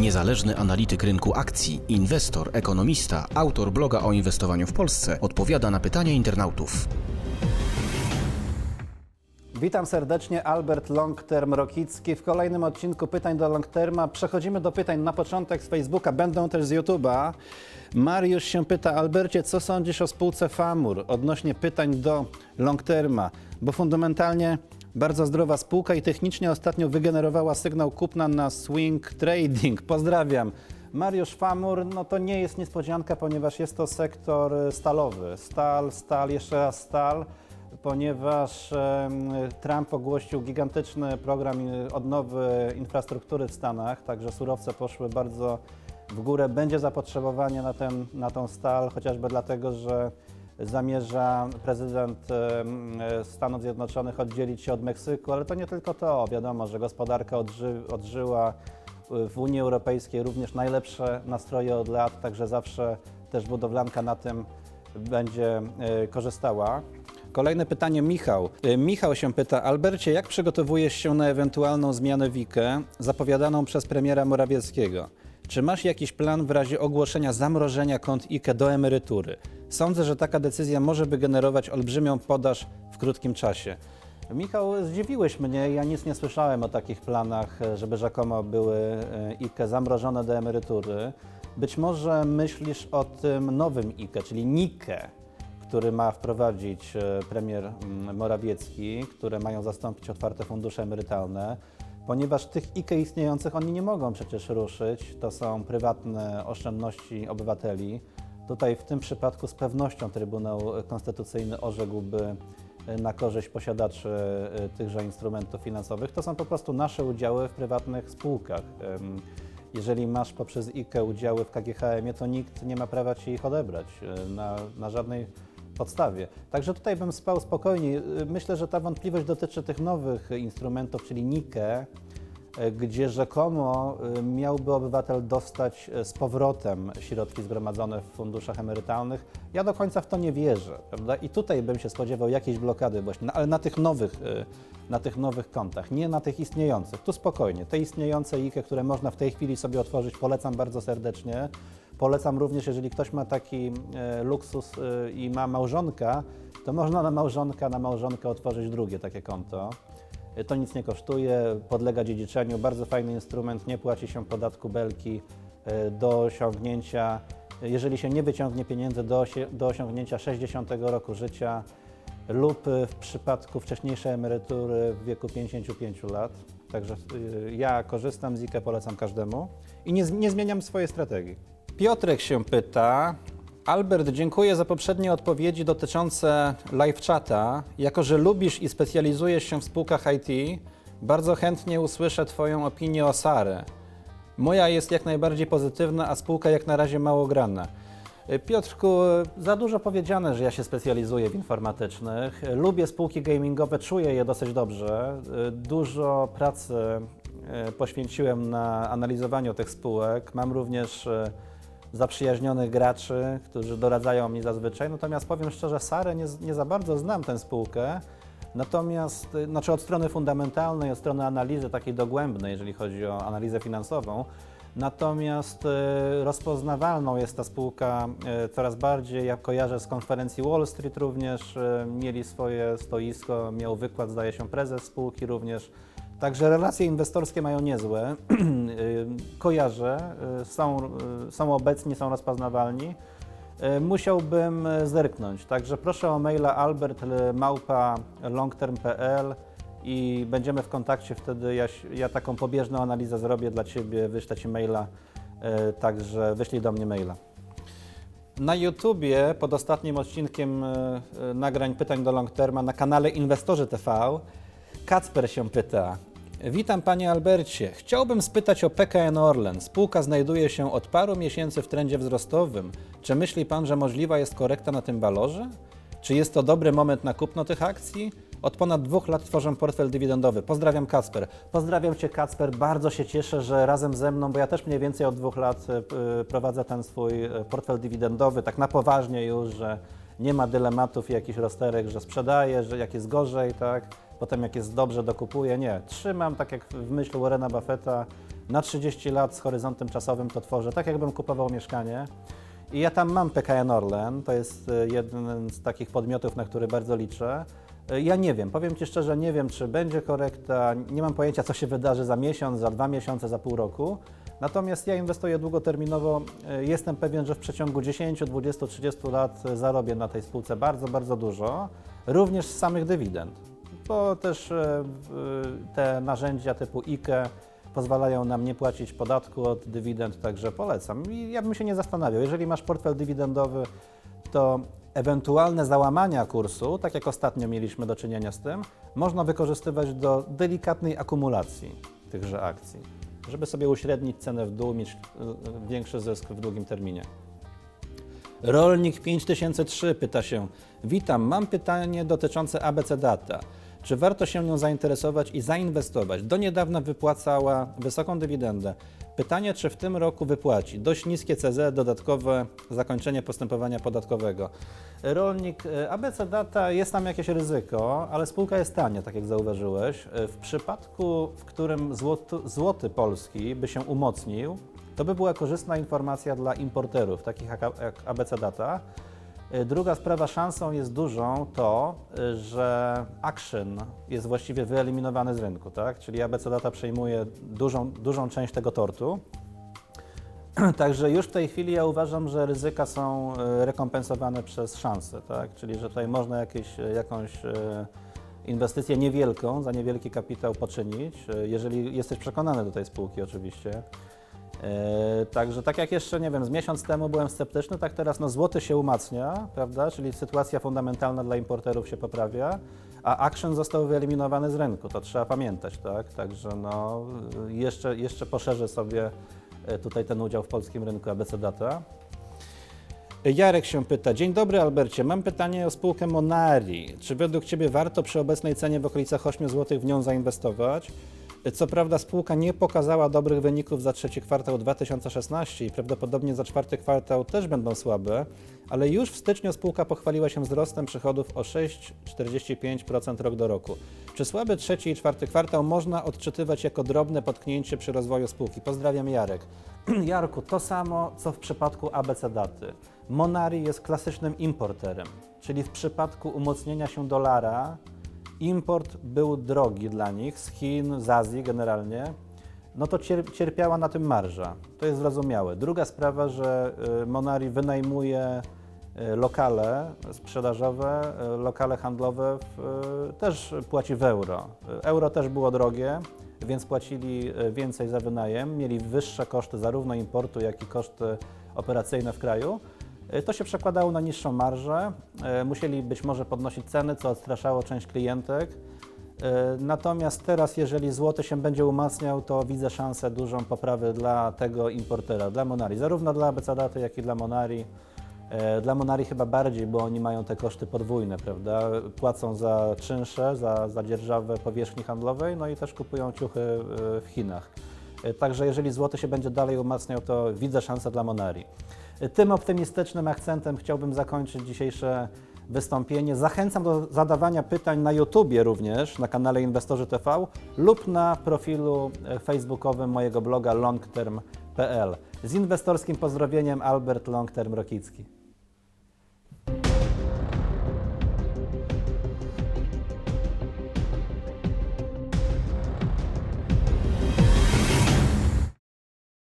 Niezależny analityk rynku akcji, inwestor, ekonomista, autor bloga o inwestowaniu w Polsce odpowiada na pytania internautów. Witam serdecznie, Albert Longterm Rokicki. W kolejnym odcinku pytań do Longterma przechodzimy do pytań na początek z Facebooka, będą też z YouTube'a. Mariusz się pyta, Albercie, co sądzisz o spółce Famur odnośnie pytań do Longterma? Bo fundamentalnie bardzo zdrowa spółka i technicznie ostatnio wygenerowała sygnał kupna na Swing Trading. Pozdrawiam. Mariusz Famur, no to nie jest niespodzianka, ponieważ jest to sektor stalowy. Stal, stal, jeszcze raz stal ponieważ Trump ogłosił gigantyczny program odnowy infrastruktury w Stanach, także surowce poszły bardzo w górę. Będzie zapotrzebowanie na, ten, na tą stal, chociażby dlatego, że zamierza prezydent Stanów Zjednoczonych oddzielić się od Meksyku, ale to nie tylko to. Wiadomo, że gospodarka odży, odżyła w Unii Europejskiej również najlepsze nastroje od lat, także zawsze też budowlanka na tym będzie e, korzystała. Kolejne pytanie Michał. E, Michał się pyta, Albercie, jak przygotowujesz się na ewentualną zmianę WIKE zapowiadaną przez premiera Morawieckiego? Czy masz jakiś plan w razie ogłoszenia zamrożenia kont IKE do emerytury? Sądzę, że taka decyzja może wygenerować olbrzymią podaż w krótkim czasie. Michał, zdziwiłeś mnie. Ja nic nie słyszałem o takich planach, żeby rzekomo były e, IKE zamrożone do emerytury. Być może myślisz o tym nowym IKE, czyli NIKE, który ma wprowadzić e, premier mm, Morawiecki, które mają zastąpić otwarte fundusze emerytalne, ponieważ tych IKE istniejących oni nie mogą przecież ruszyć. To są prywatne oszczędności obywateli. Tutaj w tym przypadku z pewnością Trybunał Konstytucyjny orzekłby e, na korzyść posiadaczy e, tychże instrumentów finansowych. To są po prostu nasze udziały w prywatnych spółkach. Jeżeli masz poprzez IKE udziały w KGHM-ie, to nikt nie ma prawa ci ich odebrać e, na, na żadnej podstawie. Także tutaj bym spał spokojnie. Myślę, że ta wątpliwość dotyczy tych nowych instrumentów, czyli NIKE, gdzie rzekomo e, miałby obywatel dostać e, z powrotem środki zgromadzone w funduszach emerytalnych. Ja do końca w to nie wierzę, prawda? I tutaj bym się spodziewał jakiejś blokady właśnie, ale na tych nowych, e, na tych nowych kontach, nie na tych istniejących. Tu spokojnie. Te istniejące IKE, które można w tej chwili sobie otworzyć, polecam bardzo serdecznie. Polecam również, jeżeli ktoś ma taki e, luksus e, i ma małżonka, to można na małżonka, na małżonkę otworzyć drugie takie konto. E, To nic nie kosztuje, podlega dziedziczeniu, bardzo fajny instrument, nie płaci się podatku belki e, do osiągnięcia, jeżeli się nie wyciągnie pieniędzy do, do osiągnięcia 60 roku życia lub e, w przypadku wcześniejszej emerytury w wieku 55 lat. Także y, ja korzystam z IKE, polecam każdemu i nie, nie zmieniam swojej strategii. Piotrek się pyta, Albert, dziękuję za poprzednie odpowiedzi dotyczące live chata. Jako, że lubisz i specjalizujesz się w spółkach IT, bardzo chętnie usłyszę Twoją opinię o Sarę. Moja jest jak najbardziej pozytywna, a spółka jak na razie mało grana. Piotrku, za dużo powiedziane, że ja się specjalizuję w informatycznych. Lubię spółki gamingowe, czuję je dosyć dobrze. Dużo pracy y, poświęciłem na analizowaniu tych spółek. Mam również y, zaprzyjaźnionych graczy, którzy doradzają mi zazwyczaj. Natomiast powiem szczerze, Sarę nie, nie za bardzo znam tę spółkę. Natomiast, y, znaczy od strony fundamentalnej, od strony analizy takiej dogłębnej, jeżeli chodzi o analizę finansową, natomiast y, rozpoznawalną jest ta spółka y, coraz bardziej. Ja kojarzę z konferencji Wall Street również, mieli swoje stoisko, miał wykład, zdaje się, prezes spółki również. Także relacje inwestorskie mają niezłe. Y, Kojarzę, y, są, y, są obecni, są rozpoznawalni. Musiałbym zerknąć, także proszę o maila albert.małpa.longterm.pl i będziemy w kontakcie wtedy. Ja, ja taką pobieżną analizę zrobię dla Ciebie, wyślę Ci maila, także wyślij do mnie maila. Na YouTubie pod ostatnim odcinkiem nagrań pytań do Longterma na kanale Inwestorzy TV Kacper się pyta. Witam Panie Albercie. Chciałbym spytać o PKN Orlen. Spółka znajduje się od paru miesięcy w trendzie wzrostowym. Czy myśli Pan, że możliwa jest korekta na tym walorze? Czy jest to dobry moment na kupno tych akcji? Od ponad dwóch lat tworzę portfel dywidendowy. Pozdrawiam Kacper. Pozdrawiam Cię Kacper, bardzo się cieszę, że razem ze mną, bo ja też mniej więcej od dwóch lat p- prowadzę ten swój e, portfel dywidendowy, tak na poważnie już, że nie ma dylematów i jakichś rozterek, że sprzedaję, że jak jest gorzej, tak, potem jak jest dobrze dokupuję. Nie, trzymam tak jak w myśl Warrena Buffetta, na 30 lat z horyzontem czasowym to tworzę tak, jakbym kupował mieszkanie. I ja tam mam PKN Orlen, to jest e, jeden z takich podmiotów, na który bardzo liczę. E, Ja nie wiem, powiem Ci szczerze, nie wiem, czy będzie korekta, nie mam pojęcia, co się wydarzy za miesiąc, za dwa miesiące, za pół roku. Natomiast ja inwestuję długoterminowo. E, Jestem pewien, że w przeciągu 10, 20, 30 lat zarobię na tej spółce bardzo, bardzo dużo, również z samych dywidend, bo też e, te narzędzia typu IKE pozwalają nam nie płacić podatku od dywidend, także polecam. I ja bym się nie zastanawiał. Jeżeli masz portfel dywidendowy, to ewentualne załamania kursu, tak jak ostatnio mieliśmy do czynienia z tym, można wykorzystywać do delikatnej akumulacji tychże akcji, żeby sobie uśrednić cenę w dół, mieć y, większy zysk w długim terminie. Rolnik 5003 pyta się: Witam, mam pytanie dotyczące ABC Data. Czy warto się nią zainteresować i zainwestować? Do niedawna wypłacała wysoką dywidendę. Pytanie, czy w tym roku wypłaci? Dość niskie CZ, dodatkowe zakończenie postępowania podatkowego. Rolnik, e, ABC Data jest tam jakieś ryzyko, ale spółka jest tania, tak jak zauważyłeś. E, W przypadku, w którym złoty, złoty polski by się umocnił, to by była korzystna informacja dla importerów, takich jak ABC Data. Y, Druga sprawa, szansą jest dużą to, y, że Action jest właściwie wyeliminowany z rynku, tak? czyli ABC Data przejmuje dużą, dużą część tego tortu. Także już w tej chwili ja uważam, że ryzyka są y, rekompensowane przez szanse, tak? czyli że tutaj można jakieś, jakąś inwestycję niewielką, za niewielki kapitał poczynić, jeżeli jesteś przekonany do tej spółki oczywiście. E, Także tak jak jeszcze, nie wiem, z miesiąc temu byłem sceptyczny, tak teraz no, złoty się umacnia, prawda, czyli sytuacja fundamentalna dla importerów się poprawia, a Action został wyeliminowany z rynku, to trzeba pamiętać, tak, także no, jeszcze, jeszcze poszerzę sobie e, tutaj ten udział w polskim rynku ABC Data. Jarek się pyta, dzień dobry Albercie, mam pytanie o spółkę Monari. Czy według Ciebie warto przy obecnej cenie w okolicach 8 zł w nią zainwestować? Co prawda spółka nie pokazała dobrych wyników za trzeci kwartał 2016 i prawdopodobnie za czwarty kwartał też będą słabe, ale już w styczniu spółka pochwaliła się wzrostem przychodów o 6,45% rok do roku. Czy słaby trzeci i czwarty kwartał można odczytywać jako drobne potknięcie przy rozwoju spółki? Pozdrawiam Jarek. Jarku, to samo co w przypadku ABC Daty. Monari jest klasycznym importerem, czyli w przypadku umocnienia się dolara import był drogi dla nich z Chin, z Azji generalnie, no to cier- cierpiała na tym marża. To jest zrozumiałe. Druga sprawa, że y, Monari wynajmuje y, lokale sprzedażowe, y, lokale handlowe, w, też płaci w euro. Euro też było drogie, więc płacili więcej za wynajem, mieli wyższe koszty zarówno importu, jak i koszty operacyjne w kraju. Y, To się przekładało na niższą marżę. Y, Musieli być może podnosić ceny, co odstraszało część klientek. Y, Natomiast teraz, jeżeli złoty się będzie umacniał, to widzę szansę dużą poprawy dla tego importera, dla Monari. Zarówno dla ABC Daty, jak i dla Monari. Dla Monari chyba bardziej, bo oni mają te koszty podwójne, prawda? Płacą za czynsze, za, za dzierżawę powierzchni handlowej, no i też kupują ciuchy w Chinach. Także jeżeli złoty się będzie dalej umacniał, to widzę szansę dla Monari. Tym optymistycznym akcentem chciałbym zakończyć dzisiejsze wystąpienie. Zachęcam do zadawania pytań na YouTubie również, na kanale Inwestorzy TV lub na profilu e, facebookowym mojego bloga longterm.pl. Z inwestorskim pozdrowieniem Albert Longterm Rokicki.